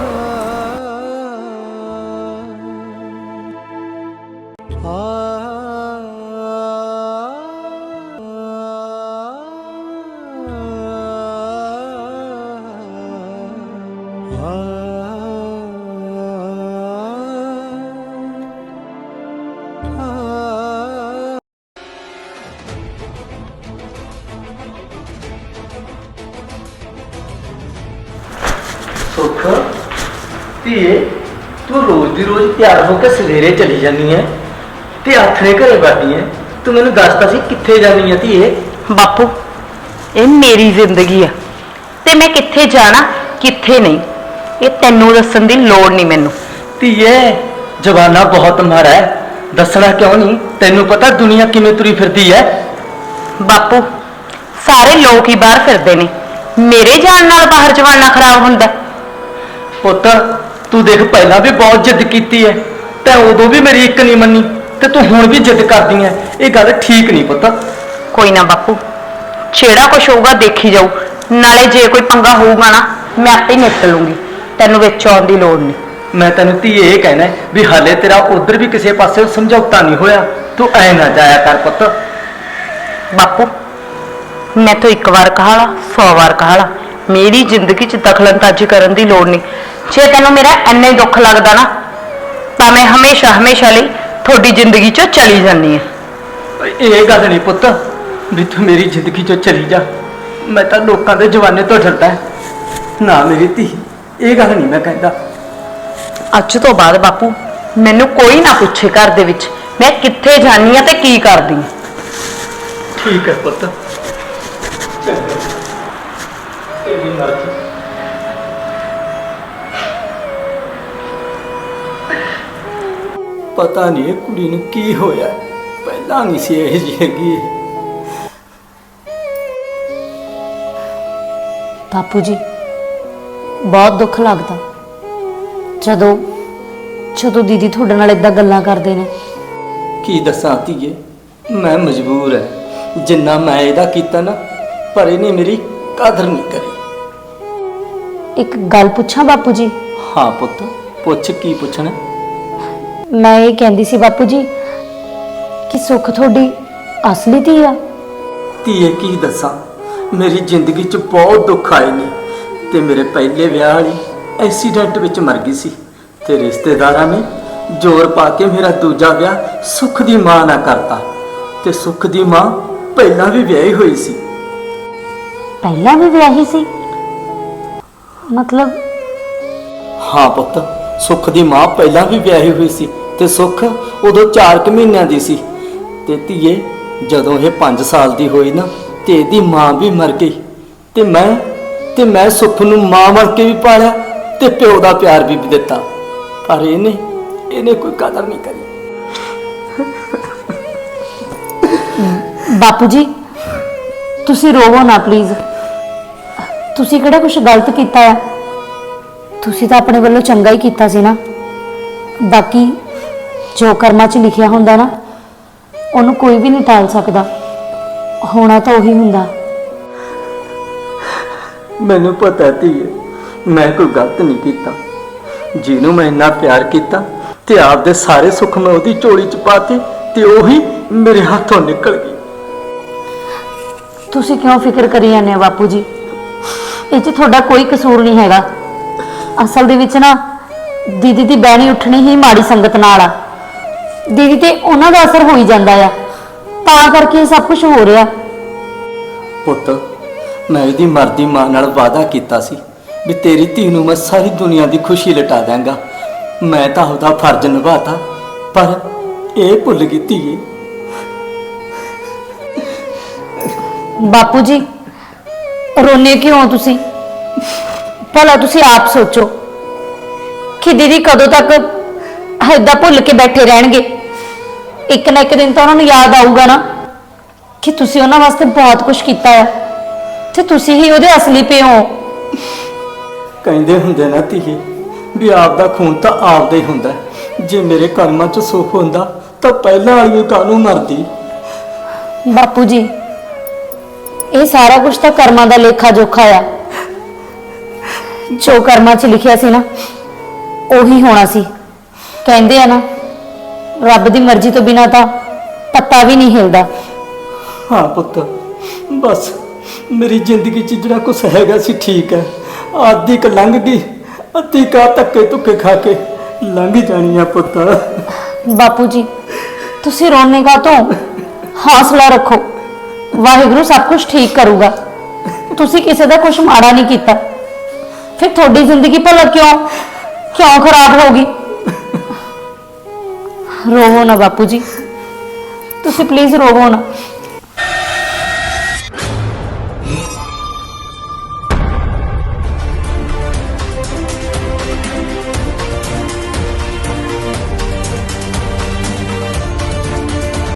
ਤਿਆਰ ਹੋ ਕੇ ਸਵੇਰੇ ਚਲੀ ਜਾਂਦੀ ਐ ਤੇ ਆਥਣੇ ਘਰੇ ਬਾਟੀ ਐ। ਤੂੰ ਮੈਨੂੰ ਦੱਸਦਾ ਸੀ ਕਿੱਥੇ ਜਾਣੀ ਐ ਧੀਏ? ਬਾਪੂ ਇਹ ਮੇਰੀ ਜ਼ਿੰਦਗੀ ਆ ਤੇ ਮੈਂ ਕਿੱਥੇ ਜਾਣਾ ਕਿੱਥੇ ਨਹੀਂ। ਇਹ ਤੈਨੂੰ ਦੱਸਣ ਦੀ ਲੋੜ ਨਹੀਂ ਮੈਨੂੰ। ਧੀਏ ਜਵਾਨਾ ਬਹੁਤ ਮਾਰਾ ਹੈ ਦੱਸਣਾ ਕਿਉਂ ਨਹੀਂ? ਤੈਨੂੰ ਪਤਾ ਦੁਨੀਆ ਕਿਵੇਂ ਤੁਰੀ ਫਿਰਦੀ ਐ? ਬਾਪੂ ਸਾਰੇ ਲੋਕ ਹੀ ਬਾਹਰ ਫਿਰਦੇ ਨੇ। ਮੇਰੇ ਜਾਣ ਨਾਲ ਬਾਹਰ ਜਵਾਨਾ ਖਰਾਬ ਹੁੰਦਾ। ਪੁੱਤ ਤੂੰ ਦੇਖ ਪਹਿਲਾਂ ਵੀ ਬਹੁਤ ਜਿੱਦ ਕੀਤੀ ਐ ਤੇ ਉਦੋਂ ਵੀ ਮੇਰੀ ਇੱਕ ਨਹੀਂ ਮੰਨੀ ਤੇ ਤੂੰ ਹੁਣ ਵੀ ਜਿੱਦ ਕਰਦੀ ਐ। ਇਹ ਗੱਲ ਠੀਕ ਨਹੀਂ ਪੁੱਤ। ਕੋਈ ਨਾ ਬਾਪੂ ਜਿਹੜਾ ਕੁਛ ਹੋਊਗਾ ਦੇਖੀ ਜਾਊ ਨਾਲੇ ਜੇ ਕੋਈ ਪੰਗਾ ਹੋਊਗਾ ਨਾ ਮੈਂ ਆਪੇ ਨਿਪਟ ਲੂੰਗੀ ਤੈਨੂੰ ਵਿੱਚ ਆਉਣ ਦੀ ਲੋੜ ਨਹੀਂ। ਮੈਂ ਤੈਨੂੰ ਧੀਏ ਇਹ ਕਹਿਣਾ ਹੈ ਵੀ ਹਾਲੇ ਤੇਰਾ ਉਧਰ ਵੀ ਕਿਸੇ ਪਾਸੇ ਸਮਝੌਤਾ ਨਹੀਂ ਹੋਇਆ ਤੂੰ ਐ ਨਾ ਜਾਇਆ ਕਰ ਪੁੱਤ। ਬਾਪੂ ਮੈਂ ਤਾਂ ਇੱਕ ਵਾਰ ਕਹਾਲਾ 100 ਵਾਰ ਕਹਾਲਾ ਮੇਰੀ ਜ਼ਿੰਦਗੀ 'ਚ ਦਖਲਅੰਦਾਜ਼ੀ ਕਰਨ ਦੀ ਲੋੜ ਨਹੀਂ। ਜੇ ਤੈਨੂੰ ਮੇਰਾ ਇੰਨਾ ਹੀ ਦੁੱਖ ਲੱਗਦਾ ਨਾ ਤਾਂ ਮੈਂ ਹਮੇਸ਼ਾ ਹਮੇਸ਼ਾ ਲਈ ਤੁਹਾਡੀ ਜ਼ਿੰਦਗੀ 'ਚੋਂ ਚਲੀ ਜਾਂਦੀ ਹਾਂ। ਇਹ ਗੱਲ ਨਹੀਂ ਪੁੱਤ ਵੀ ਤੂੰ ਮੇਰੀ ਜ਼ਿੰਦਗੀ ਚੋਂ ਚਲੀ ਜਾ। ਮੈਂ ਤਾਂ ਲੋਕਾਂ ਦੇ ਜਵਾਨੇ ਤੋਂ ਡਰਦਾ ਨਾ ਮੇਰੀ ਧੀ ਇਹ ਗੱਲ ਨਹੀਂ ਮੈਂ ਕਹਿੰਦਾ। ਅੱਜ ਤੋਂ ਬਾਅਦ ਬਾਪੂ ਮੈਨੂੰ ਕੋਈ ਨਾ ਪੁੱਛੇ ਘਰ ਦੇ ਵਿੱਚ ਮੈਂ ਕਿੱਥੇ ਜਾਨੀ ਆ ਤੇ ਕੀ ਕਰਦੀ ਹਾਂ। ਠੀਕ ਹੈ ਪੁੱਤ। ਪਤਾ ਨਹੀਂ ਇਹ ਕੁੜੀ ਨੂੰ ਕੀ ਹੋਇਆ। ਪਹਿਲਾਂ ਨਹੀਂ ਸੀ ਇਹ ਜਿਹੀ। ਬਾਪੂ ਜੀ ਬਹੁਤ ਦੁੱਖ ਲੱਗਦਾ। ਜਦੋਂ ਜਦੋਂ ਦੀਦੀ ਤੁਹਾਡੇ ਨਾਲ ਇਦਾਂ ਗੱਲਾਂ ਕਰਦੇ ਨੇ। ਕੀ ਦੱਸਾਂ ਧੀਏ ਮੈਂ ਮਜਬੂਰ ਹੈ ਜਿੰਨਾ ਮੈਂ ਇਹਦਾ ਕੀਤਾ ਨਾ ਪਰ ਇਹਨੇ ਮੇਰੀ ਕਦਰ ਨਹੀਂ ਕਰੀ। ਇੱਕ ਗੱਲ ਪੁੱਛਾਂ ਬਾਪੂ ਜੀ? ਹਾਂ ਪੁੱਤ ਪੁੱਛ ਕੀ ਪੁੱਛਣਾ। ਮੈਂ ਇਹ ਕਹਿੰਦੀ ਸੀ ਬਾਪੂ ਜੀ ਕਿ ਸੁੱਖ ਤੁਹਾਡੀ ਅਸਲੀ ਧੀ ਆ। ਧੀਏ ਕੀ ਦੱਸਾਂ? ਮੇਰੀ ਜ਼ਿੰਦਗੀ 'ਚ ਬਹੁਤ ਦੁੱਖ ਆਏ ਨੇ ਤੇ ਮੇਰੇ ਪਹਿਲੇ ਵਿਆਹ ਵਾਲੀ ਐਕਸੀਡੈਂਟ ਵਿੱਚ ਮਰ ਗਈ ਸੀ ਤੇ ਰਿਸ਼ਤੇਦਾਰਾਂ ਨੇ ਜ਼ੋਰ ਪਾ ਕੇ ਮੇਰਾ ਦੂਜਾ ਵਿਆਹ ਸੁੱਖ ਦੀ ਮਾਂ ਨਾਲ ਕਰਤਾ ਤੇ ਸੁੱਖ ਦੀ ਮਾਂ ਪਹਿਲਾਂ ਵੀ ਵਿਆਹੀ ਹੋਈ ਸੀ। ਪਹਿਲਾਂ ਵੀ ਵਿਆਹੀ ਸੀ? ਮਤਲਬ ਹਾਂ ਪੁੱਤ ਸੁੱਖ ਦੀ ਮਾਂ ਪਹਿਲਾਂ ਵੀ ਵਿਆਹੀ ਹੋਈ ਸੀ ਤੇ ਸੁੱਖ ਉਦੋਂ 4 ਕੁ ਮਹੀਨਿਆਂ ਦੀ ਸੀ। ਤੇ ਧੀਏ, ਜਦੋਂ ਇਹ 5 ਸਾਲ ਦੀ ਹੋਈ ਨਾ, ਤੇ ਇਹਦੀ ਮਾਂ ਵੀ ਮਰ ਗਈ। ਤੇ ਮੈਂ ਤੇ ਮੈਂ ਸੁੱਖ ਨੂੰ ਮਾਂ ਮਰ ਕੇ ਵੀ ਪਾਲਿਆ ਤੇ ਪਿਓ ਦਾ ਪਿਆਰ ਵੀ ਦਿੱਤਾ। ਪਰ ਇਹਨੇ ਇਹਨੇ ਕੋਈ ਕਦਰ ਨਹੀਂ ਕਰੀ। ਬਾਪੂ ਜੀ ਤੁਸੀਂ ਰੋਵੋ ਨਾ ਪਲੀਜ਼ ਤੁਸੀਂ ਕਿਹੜਾ ਕੁਝ ਗਲਤ ਕੀਤਾ ਹੈ ਤੁਸੀਂ ਤਾਂ ਆਪਣੇ ਵੱਲੋਂ ਚੰਗਾ ਹੀ ਕੀਤਾ ਸੀ ਨਾ। ਬਾਕੀ ਜੋ ਕਰਮਾਂ 'ਚ ਲਿਖਿਆ ਹੁੰਦਾ ਨਾ ਉਹਨੂੰ ਕੋਈ ਵੀ ਨਹੀਂ ਟਾਲ ਸਕਦਾ। ਹੋਣਾ ਤਾਂ ਉਹੀ ਹੁੰਦਾ। ਮੈਨੂੰ ਪਤਾ ਧੀਏ ਮੈਂ ਕੋਈ ਗਲਤ ਨਹੀਂ ਕੀਤਾ। ਜਿਹਨੂੰ ਮੈਂ ਇੰਨਾ ਪਿਆਰ ਕੀਤਾ ਤੇ ਆਪਦੇ ਸਾਰੇ ਸੁੱਖ ਮੈਂ ਉਹਦੀ ਝੋਲੀ 'ਚ ਪਾਤੇ ਤੇ ਉਹੀ ਮੇਰੇ ਹੱਥੋਂ ਨਿਕਲ ਗਈ। ਤੁਸੀਂ ਕਿਉਂ ਫਿਕਰ ਕਰੀ ਜਾਂਦੇ ਹੋ ਬਾਪੂ ਜੀ? ਇਹ 'ਚ ਤੁਹਾਡਾ ਕੋਈ ਕਸੂਰ ਨਹੀਂ ਹੈਗਾ। ਅਸਲ ਦੇ ਵਿੱਚ ਨਾ ਦੀਦੀ ਦੀ ਬਹਿਣੀ ਉੱਠਣੀ ਹੀ ਮਾੜੀ ਸੰਗਤ ਨਾਲ ਆ। ਦੀਦੀ ਤੇ ਉਹਨਾਂ ਦਾ ਅਸਰ ਹੋਈ ਜਾਂਦਾ ਆ। ਤਾਂ ਕਰਕੇ ਇਹ ਸਭ ਕੁਝ ਹੋ ਰਿਹਾ। ਪੁੱਤ ਮੈਂ ਇਹਦੀ ਮਰਦੀ ਮਾਂ ਨਾਲ ਵਾਅਦਾ ਕੀਤਾ ਸੀ ਵੀ ਤੇਰੀ ਧੀ ਨੂੰ ਮੈਂ ਸਾਰੀ ਦੁਨੀਆ ਦੀ ਖੁਸ਼ੀ ਲਟਾ ਦਾਂਗਾ ਮੈਂ ਤਾਂ ਉਹਦਾ ਫਰਜ਼ ਨਿਭਾਤਾ ਪਰ ਇਹ ਭੁੱਲ ਗਈ ਧੀਏ ਬਾਪੂ ਜੀ ਰੋਨੇ ਕਿਉਂ ਹੋ ਤੁਸੀਂ? ਭਲਾ ਤੁਸੀਂ ਆਪ ਸੋਚੋ ਕਿ ਦੀਦੀ ਕਦੋਂ ਤੱਕ ਏਦਾਂ ਭੁੱਲ ਕੇ ਬੈਠੇ ਰਹਿਣਗੇ। ਇੱਕ ਨਾ ਇੱਕ ਦਿਨ ਤਾਂ ਉਹਨਾਂ ਨੂੰ ਯਾਦ ਆਊਗਾ ਨਾ ਕਿ ਤੁਸੀਂ ਉਹਨਾਂ ਵਾਸਤੇ ਬਹੁਤ ਕੁਝ ਕੀਤਾ ਹੈ ਤੇ ਤੁਸੀਂ ਹੀ ਉਹਦੇ ਅਸਲੀ ਪਿਓ ਹੋ। ਕਹਿੰਦੇ ਹੁੰਦੇ ਨਾ ਧੀਏ ਵੀ ਆਪ ਦਾ ਖੂਨ ਤਾਂ ਆਪਦਾ ਹੀ ਹੁੰਦਾ ਹੈ। ਜੇ ਮੇਰੇ ਕਰਮਾਂ 'ਚ ਸੁੱਖ ਹੁੰਦਾ ਤਾਂ ਪਹਿਲਾਂ ਵਾਲੀ ਕਾਹਨੂੰ ਮਰਦੀ? ਬਾਪੂ ਜੀ ਇਹ ਸਾਰਾ ਕੁਝ ਤਾਂ ਕਰਮਾਂ ਦਾ ਲੇਖਾ ਜੋਖਾ ਆ। ਜੋ ਕਰਮਾਂ 'ਚ ਲਿਖਿਆ ਸੀ ਨਾ ਉਹੀ ਹੋਣਾ ਸੀ। ਕਹਿੰਦੇ ਆ ਨਾ ਰੱਬ ਦੀ ਮਰਜ਼ੀ ਤੋਂ ਬਿਨਾ ਤਾਂ ਪੱਤਾ ਵੀ ਨਹੀਂ ਹਿਲਦਾ। ਹਾਂ ਪੁੱਤ ਬਸ ਮੇਰੀ ਜ਼ਿੰਦਗੀ 'ਚ ਜਿਹੜਾ ਕੁਛ ਹੈਗਾ ਸੀ ਠੀਕ ਹੈ। ਆਦੀ ਕ ਲੰਘ ਗਈ ਅੱਧੀ ਕਾ ਧੱਕੇ ਧੁੱਕੇ ਖਾ ਕੇ ਲੰਘ ਜਾਣੀ ਆ ਪੁੱਤ। ਬਾਪੂ ਜੀ ਤੁਸੀਂ ਰੋਣੇ ਕਾ ਤੋਂ ਹੌਸਲਾ ਰੱਖੋ। ਵਾਹਿਗੁਰੂ ਸਭ ਕੁਝ ਠੀਕ ਕਰੂਗਾ। ਤੁਸੀਂ ਕਿਸੇ ਦਾ ਕੁਝ ਮਾੜਾ ਨਹੀਂ ਕੀਤਾ। ਫਿਰ ਤੁਹਾਡੀ ਜ਼ਿੰਦਗੀ ਭਲਾ ਕਿਉਂ? ਕਿਉਂ ਖਰਾਬ ਹੋਗੀ [laughs] ਰੋਵੋ ਨਾ ਬਾਪੂ ਜੀ। ਤੁਸੀਂ ਪਲੀਜ਼ ਰੋਵੋ ਨਾ।